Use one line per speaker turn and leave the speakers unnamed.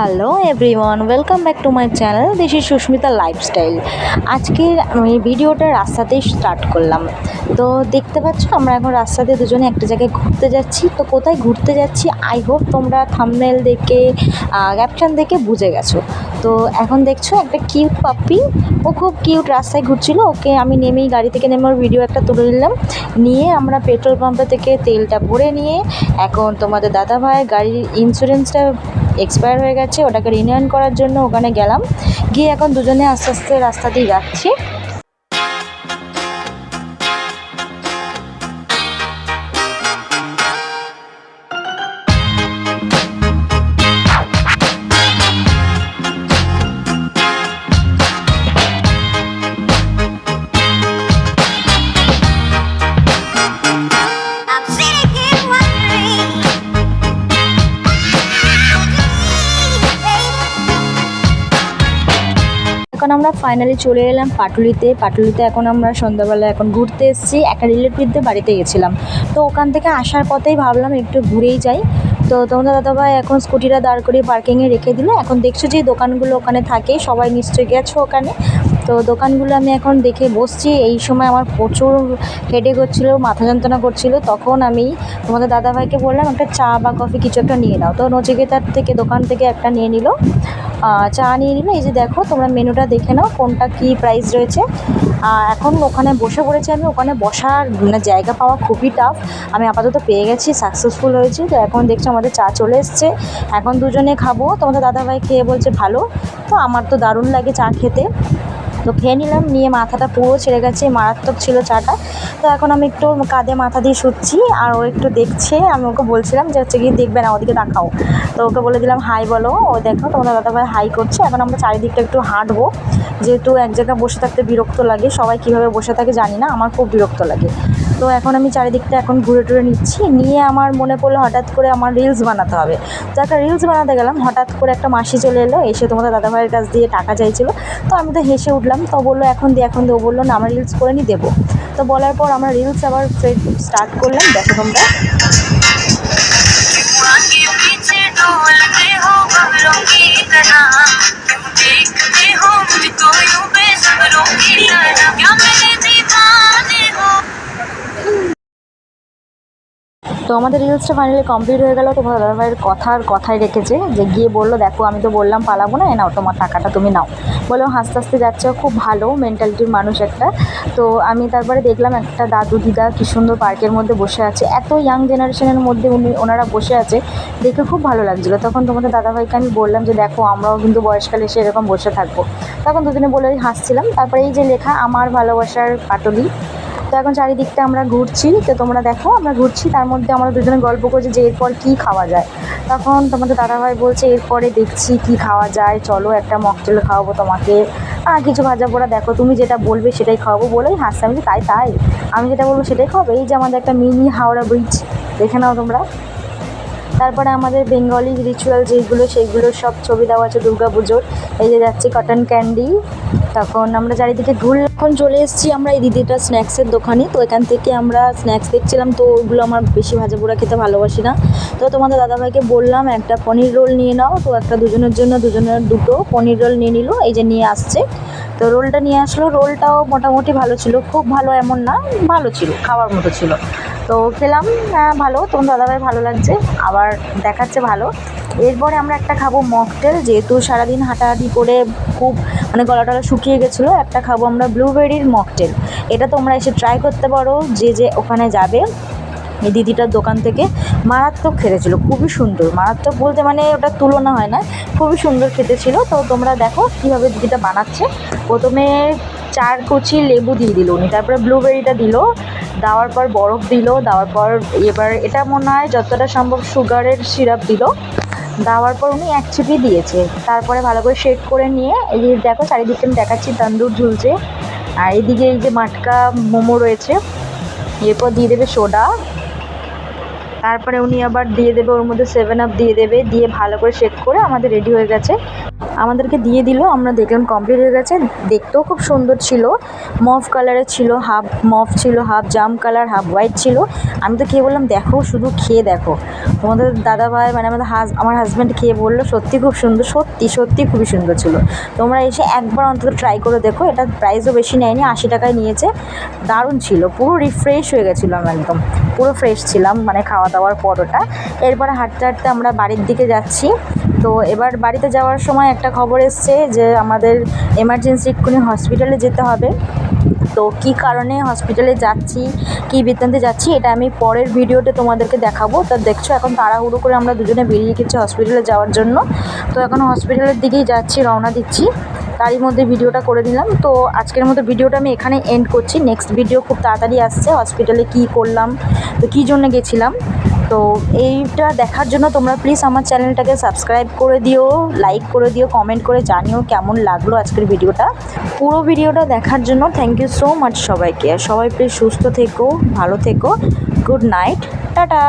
Hello everyone welcome back to my channel this is Susmita lifestyle আজকের আমি ভিডিওটা রাস্তাতেই স্টার্ট করলাম। তো দেখতে পাচ্ছ, আমরা এখন রাস্তাতে দুজনে একটা জায়গায় ঘুরতে যাচ্ছি। তো কোথায় ঘুরতে যাচ্ছি? আই হোপ তোমরা থামনেল দেখে ক্যাপশন দেখে বুঝে গেছো। তো এখন দেখছ, একটা কিউট পাপ্পি ও খুব কিউট রাস্তায় ঘুরছিল। ওকে আমি নেমেই গাড়ি থেকে নেমে ওর ভিডিও একটা তুলে নিলাম। নিয়ে আমরা পেট্রোল পাম্পে থেকে তেলটা ভরে নিয়ে, এখন তোমাদের দাদা ভাই গাড়ির ইন্স্যুরেন্সটা এক্সপায়ার হয়ে গেছে, ওটাকে রিনিউয়াল করার জন্য ওখানে গেলাম। গিয়ে এখন দুজনে আস্তে আস্তে রাস্তা দিয়ে যাচ্ছি। এখন আমরা ফাইনালি চলে এলাম পাটুলিতে। পাটুলিতে এখন আমরা সন্ধ্যাবেলা এখন ঘুরতে এসেছি। একটা রিলেটিভদের বাড়িতে গেছিলাম। তো ওখান থেকে আসার পথেই ভাবলাম একটু ঘুরেই যাই। তো তোমাদের দাদাভাই এখন স্কুটিটা দাঁড় করিয়ে পার্কিংয়ে রেখে দিল। এখন দেখছ যে দোকানগুলো ওখানে থাকে, সবাই নিশ্চয়ই গেছো ওখানে। তো দোকানগুলো আমি এখন দেখে বসছি। এই সময় আমার প্রচুর হেডেক হচ্ছিল, মাথা যন্ত্রণা করছিল। তখন আমি তোমাদের দাদাভাইকে বললাম, একটা চা বা কফি কিছু একটা নিয়ে নাও। তো নচিকেতার থেকে দোকান থেকে একটা নিয়ে নিল। চা নিয়ে নিলে, এই যে দেখো, তোমরা মেনুটা দেখে নাও, কোনটা কী প্রাইস রয়েছে। এখন ওখানে বসে পড়েছি আমি, ওখানে বসার মানে জায়গা পাওয়া খুবই টাফ আমি আপাতত পেয়ে গেছি সাকসেসফুল হয়েছি। তো এখন দেখছি আমাদের চা চলে এসছে। এখন দুজনে খাব। তোমাদের দাদাভাই খেয়ে বলছে ভালো। তো আমার তো দারুণ লাগে চা খেতে। তো খেয়ে নিলাম, নিয়ে মাথাটা পুরো ছেড়ে গেছে, মারাত্মক ছিল চাটা। তো এখন আমি একটু কাঁধে মাথা দিয়ে শুচ্ছি, আর ও একটু দেখছে, আমি ওকে বলছিলাম যে হচ্ছে কি দেখবে না, ওদিকে তাকাও। তো ওকে বলে দিলাম, হাই বলো। ও দেখো, তোমাদের দাদাভাই হাই করছে। এখন আমরা চারিদিকটা একটু হাঁটবো, যেহেতু এক জায়গায় বসে থাকতে বিরক্ত লাগে। সবাই কীভাবে বসে থাকে জানি না, আমার খুব বিরক্ত লাগে। তো এখন আমি চারিদিকটা এখন ঘুরে টুরে নিচ্ছি নিয়ে আমার মনে পড়লো হঠাৎ করে আমার রিলস বানাতে হবে তো একটা রিলস বানাতে গেলাম হঠাৎ করে একটা মাসি চলে এলো এসে তোমাদের দাদাভাইয়ের কাছ দিয়ে টাকা চাইছিল তো আমি তো হেসে উঠলাম তো বললো এখন দিয়ে এখন দিয়ে ও বললো না আমরা রিলস করে নি দেবো তো বলার পর আমরা রিলস আবার স্টার্ট করলাম দেখো তোমরা
आगे पीछे डोलते हो बगलों की तरह क्यों देखते हो मुझको यूं बेसबरों की तरह क्या मेरे
তো আমাদের রিলসটা ফাইনালি কমপ্লিট হয়ে গেল তোমার দাদাভাইয়ের কথার কথাই রেখেছে যে গিয়ে বলল, দেখো, আমি তো বললাম পালাবো না নাও তোমার টাকাটা, তুমি নাও। বলে ও হাসতে হাসতে যাচ্ছে খুব ভালো মেন্টালিটির মানুষ একটা। তো আমি তারপরে দেখলাম একটা দাদু দিদা কি সুন্দর পার্কের মধ্যে বসে আছে। এত ইয়াং জেনারেশনের মধ্যে উনি, ওনারা বসে আছে, দেখে খুব ভালো লাগছিল। তখন তোমাদের দাদাভাইকে আমি বললাম যে, দেখো, আমরাও কিন্তু বয়সকালে এসে এরকম বসে থাকব। তখন দুজনে বলে হাসছিলাম। তারপরে এই যে লেখা, আমার ভালোবাসার পাটলি। তো এখন চারিদিকটা আমরা ঘুরছি, তো তোমরা দেখো, আমরা ঘুরছি, তার মধ্যে আমরা দুজনে গল্প করছি যে এরপর কী খাওয়া যায়। তখন তোমাদের দাদাভাই বলছে, এরপরে দেখছি কি খাওয়া যায়, চলো একটা মকটেল খাওয়াবো তোমাকে। আর কিছু ভাজা পোড়া দেখো, তুমি যেটা বলবে সেটাই খাওয়াবো। বলেই হাসছে। আমি তাই তাই। আমি যেটা বলব সেটাই খাওয়াবো। এই যে আমাদের একটা মিনি হাওড়া ব্রিজ দেখে নাও তোমরা। তারপরে আমাদের বেঙ্গলি রিচুয়াল যেগুলো সেইগুলো সব ছবি দেওয়া আছে, দুর্গা পুজোর। এই যে যাচ্ছে কটন ক্যান্ডি তখন আমরা চারিদিকে ঘুরলাম এখন চলে এসেছি আমরা এই দিদিটা স্ন্যাক্সের দোকানে। তো এখান থেকে আমরা স্ন্যাক্স দেখছিলাম। তো ওইগুলো আমার বেশি ভাজা পোড়া খেতে ভালোবাসি না। তো তোমাদের দাদাভাইকে বললাম, একটা পনির রোল নিয়ে নাও। তো একটা দুজনের জন্য, দুজনের দুটো পনির রোল নিয়ে নিল। এই যে নিয়ে আসছে। তো রোলটা নিয়ে আসলো। রোলটাও মোটামুটি ভালো ছিল। খুব ভালো এমন না, ভালো ছিল, খাওয়ার মতো ছিল। তো খেলাম হ্যাঁ ভালো। তোমার দাদাভাই ভালো লাগছে, আবার দেখাচ্ছে ভালো। এরপরে আমরা একটা খাব মকটেল, যেহেতু সারাদিন হাঁটাহাঁটি করে খুব মানে গলা টলা শুকিয়ে গেছিল, একটা খাব আমরা ব্লুবেরির মকটেল। এটা তোমরা এসে ট্রাই করতে পারো, যে যে ওখানে যাবে। এই দিদিটার দোকান থেকে মারাত্মক খেতে ছিল খুবই সুন্দর। মারাত্মক বলতে মানে ওটা তুলনা হয় না, খুবই সুন্দর খেতে ছিল তো তোমরা দেখো কীভাবে দিদিটা বানাচ্ছে। প্রথমে চার কুচি লেবু দিয়ে দিল উনি। তারপরে ব্লুবেরিটা দিল, দেওয়ার পর বরফ দিল, দেওয়ার পর এবার এটা মনে হয় যতটা সম্ভব সুগারের সিরাপ দিল। দেওয়ার পর উনি এক চিপি দিয়েছে। তারপরে ভালো করে শেক করে নিয়ে, এই যে দেখো চারিদিকে আমি দেখাচ্ছি, তান্দুর ঝুলছে। আর এদিকে এই যে মাটকা মোমো রয়েছে, এরপর দিয়ে দেবে সোডা তারপরে উনি আবার দিয়ে দেবে, ওর মধ্যে সেভেন আপ দিয়ে দেবে, দিয়ে ভালো করে শেক করে আমাদের রেডি হয়ে গেছে। আমাদেরকে দিয়ে দিল। আমরা দেখলাম কমপ্লিট হয়ে গেছে। দেখতেও খুব সুন্দর ছিল। মফ কালারের ছিল হাফ মফ ছিল হাফ জাম কালার হাফ হোয়াইট ছিল। আমি তো খেয়ে বললাম, দেখো, শুধু খেয়ে দেখো। তোমাদের দাদা ভাই মানে আমাদের হাজ আমার হাজব্যান্ড খেয়ে বলল, সত্যি খুব সুন্দর, সত্যি সত্যি খুবই সুন্দর ছিল। তোমরা এসে একবার অন্তত ট্রাই করে দেখো। এটা প্রাইসও বেশি নেয়নি, আশি টাকায় নিয়েছে। দারুণ ছিল, পুরো রিফ্রেশ হয়ে গেছিল গেছিলাম একদম। পুরো ফ্রেশ ছিলাম মানে খাওয়া দাওয়ার পর ওটা এরপরে হাঁটতে হাঁটতে আমরা বাড়ির দিকে যাচ্ছি। তো এবার বাড়িতে যাওয়ার সময় একটা খবর এসছে যে আমাদের এমার্জেন্সি এক্ষুনি হসপিটালে যেতে হবে। তো কী কারণে হসপিটালে যাচ্ছি, কী বৃত্তান্তে যাচ্ছি, এটা আমি পরের ভিডিওতে তোমাদেরকে দেখাবো। তা দেখছ, এখন তাড়াহুড়ো করে আমরা দুজনে বেরিয়ে গেছি হসপিটালে যাওয়ার জন্য। তো এখন হসপিটালের দিকেই যাচ্ছি, রওনা দিচ্ছি। তারই মধ্যে ভিডিওটা করে দিলাম তো আজকের মতো ভিডিওটা আমি এখানে এন্ড করছি। নেক্সট ভিডিও খুব তাড়াতাড়ি আসছে হসপিটালে কী করলাম, তো কী জন্য গেছিলাম? তো এইটা দেখার জন্য তোমরা প্লিজ আমার চ্যানেলটাকে সাবস্ক্রাইব করে দিও লাইক করে দিও কমেন্ট করে জানিও কেমন লাগল আজকের ভিডিওটা। পুরো ভিডিওটা দেখার জন্য থ্যাংক ইউ সো মাচ সবাইকে। সবাই প্লিজ সুস্থ থেকো, ভালো থেকো। Good night tata